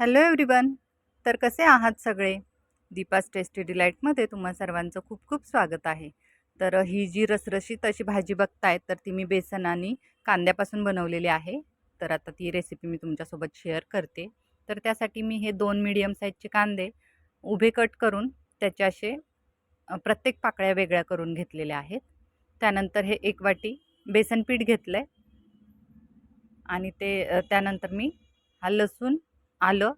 Hello everyone तर कसे आहात सगळे? दीपास टेस्टी डिलाईटमध्ये तुम्हा सर्वांचं खूप खूप स्वागत आहे. तर ही जी रसरशीत अशी भाजी बघताय तर ती मी बेसन आणि कांद्यापासून बनवलेली आहे. तर आता ती रेसिपी मी तुमच्यासोबत शेअर करते. तर त्यासाठी मी हे दोन मीडियम साईजचे कांदे उभे कट करून त्याचे असे प्रत्येक पाकळ्या वेगळ्या करून घेतलेल्या आहेत. त्यानंतर हे एक वाटी बेसन पीठ घेतलं आहे आणि ते त्यानंतर मी हा लसूण आलं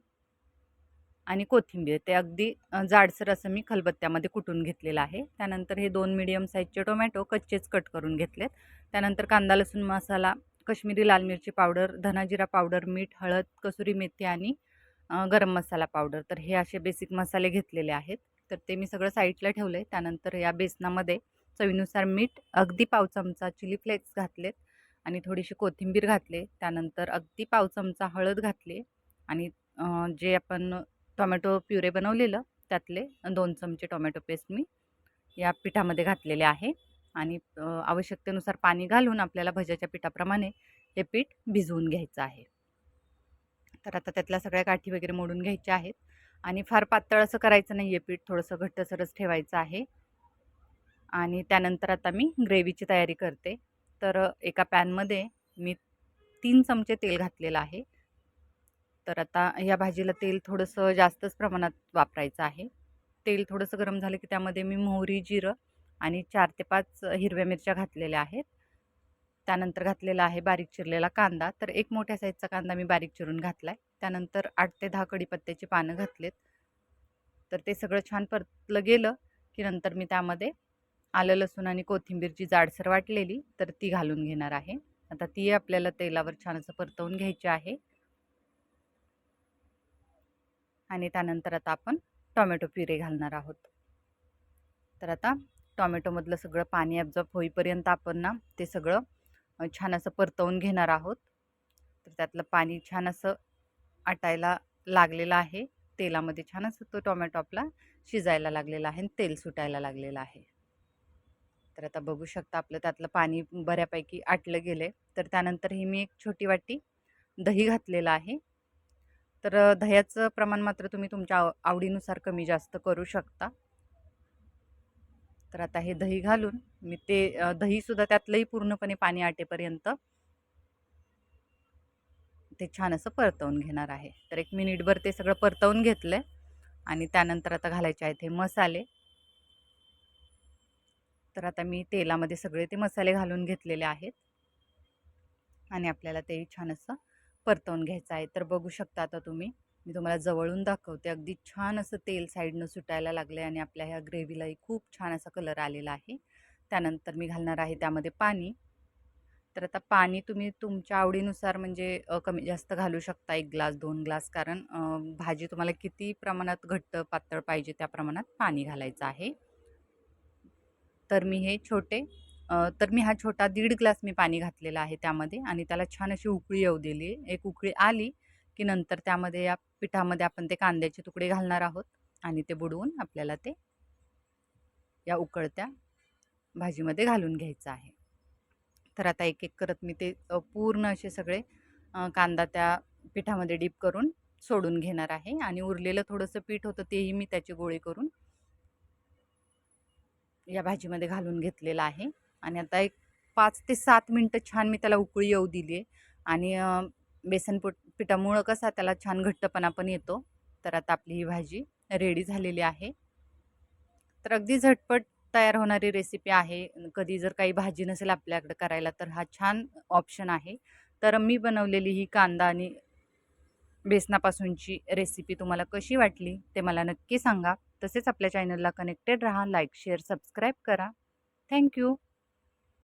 आणि कोथिंबीर. ते अगदी जाडसर असं मी खलबत्त्यामध्ये कुटून घेतलेलं आहे. त्यानंतर हे दोन मिडियम साईजचे टोमॅटो कच्चेच कट करून घेतलेत. त्यानंतर कांदा लसूण मसाला कश्मीरी लाल मिरची पावडर धनाजिरा पावडर मीठ हळद कसुरी मेथी आणि गरम मसाला पावडर तर हे असे बेसिक मसाले घेतलेले आहेत. तर ते मी सगळं साईडला ठेवलं आहे त्यानंतर या बेसनामध्ये चवीनुसार मीठ अगदी पाव चमचा चिली फ्लेक्स घातलेत आणि थोडीशी कोथिंबीर घातले. त्यानंतर अगदी पाव चमचा हळद घातले. आणि जे आपण टोमॅटो प्युरे बनवलेलं त्यातले दोन चमचे टोमॅटो पेस्ट मी या पिठामध्ये घातलेले आहे. आणि आवश्यकतेनुसार पाणी घालून आपल्याला भज्याच्या पिठाप्रमाणे हे पीठ भिजवून घ्यायचं आहे. तर आता त्यातल्या सगळ्या गाठी वगैरे मोडून घ्यायच्या आहेत. आणि फार पातळ असं करायचं नाही आहे पीठ थोडंसं घट्टसरच ठेवायचं आहे. आणि त्यानंतर आता मी ग्रेव्हीची तयारी करते. तर एका पॅनमध्ये मी तीन चमचे तेल घातलेलं आहे. तर आता या भाजीला तेल थोडंसं जास्तच प्रमाणात वापरायचं आहे. तेल थोडंसं गरम झालं की त्यामध्ये मी मोहरी जिरं आणि चार ते पाच हिरव्या मिरच्या घातलेल्या आहेत. त्यानंतर घातलेला आहे बारीक चिरलेला कांदा. तर एक मोठ्या साईजचा कांदा मी बारीक चिरून घातला आहे त्यानंतर आठ ते दहा कढीपत्त्याची पानं घातलेत. तर ते सगळं छान परतलं गेलं की नंतर मी त्यामध्ये आलं लसूण आणि कोथिंबीरची जाडसर वाटलेली तर ती घालून घेणार आहे. आता ती आपल्याला तेलावर छान असं परतवून घ्यायची आहे. आणि त्यानंतर आता आपण टॉमॅटो प्युरे घालणार आहोत. तर आता टॉमॅटोमधलं सगळं पाणी ॲब्झॉर्ब होईपर्यंत आपण ना ते सगळं छान असं परतवून घेणार आहोत. तर त्यातलं पाणी छान असं आटायला लागलेलं आहे. तेलामध्ये छान असं तो टोमॅटो आपला शिजायला लागलेला आहे आणि तेल सुटायला लागलेलं आहे. तर आता बघू शकता आपलं त्यातलं पाणी बऱ्यापैकी आटलं गेलं आहे तर त्यानंतर ही मी एक छोटी वाटी दही घातलेलं आहे. तर दह्याचं प्रमाण मात्र तुम्ही तुमच्या आव आवडीनुसार कमी जास्त करू शकता. तर आता हे दही घालून मी ते दहीसुद्धा त्यातलंही पूर्णपणे पाणी आटेपर्यंत ते छान असं परतवून घेणार आहे. तर एक मिनिटभर ते सगळं परतवून घेतलं आहे आणि त्यानंतर आता घालायचे आहेत हे मसाले. तर आता मी तेलामध्ये सगळे ते मसाले घालून घेतलेले आहेत आणि आपल्याला ते छान असं परतवून घ्यायचं आहे. तर बघू शकता आता तुम्ही. मी तुम्हाला जवळून दाखवते. अगदी छान असं तेल साईडनं सुटायला लागलं आहे आणि आपल्या ह्या ग्रेव्हीलाही खूप छान असा कलर आलेला आहे. त्यानंतर मी घालणार आहे त्यामध्ये पाणी. तर आता पाणी तुम्ही तुमच्या आवडीनुसार म्हणजे कमी जास्त घालू शकता एक ग्लास दोन ग्लास. कारण भाजी तुम्हाला किती प्रमाणात घट्ट पातळ पाहिजे त्या प्रमाणात पाणी घालायचं आहे. तर मी हे छोटे तर मी हा छोटा दीड ग्लास मी पाणी घातलेला आहे त्यामध्ये आणि त्याला छान अशी उकळी येऊ दिली. एक उकळी आली की नंतर त्यामध्ये या पिठामध्ये आपण ते कांद्याचे तुकडे घालणार आहोत आणि ते बुडवून आपल्याला ते या उकळत्या भाजीमध्ये घालून घ्यायचं आहे. तर आता एक एक करत मी ते पूर्ण असे सगळे कांदा त्या पिठामध्ये डीप करून सोडून घेणार आहे आणि उरलेलं थोडंसं पीठ होतं तेही मी त्याचे गोळे करून या भाजीमध्ये घालून घेतलेलं आहे. आणि आता एक पाच ते सात मिनटं छान मी त्याला उकळी येऊ दिली आहे. आणि बेसन पिठामुळं कसा त्याला छान घट्टपणा पण येतो. तर आता आपली ही भाजी रेडी झालेली आहे. तर अगदी झटपट तयार होणारी रेसिपी आहे. कधी जर काही भाजी नसेल आपल्याकडे करायला तर हा छान ऑप्शन आहे. तर मी बनवलेली ही कांदा आणि बेसनापासूनची रेसिपी तुम्हाला कशी वाटली ते मला नक्की सांगा. तसेच आपल्या चॅनलला कनेक्टेड राहा लाईक शेअर सबस्क्राईब करा. Thank you.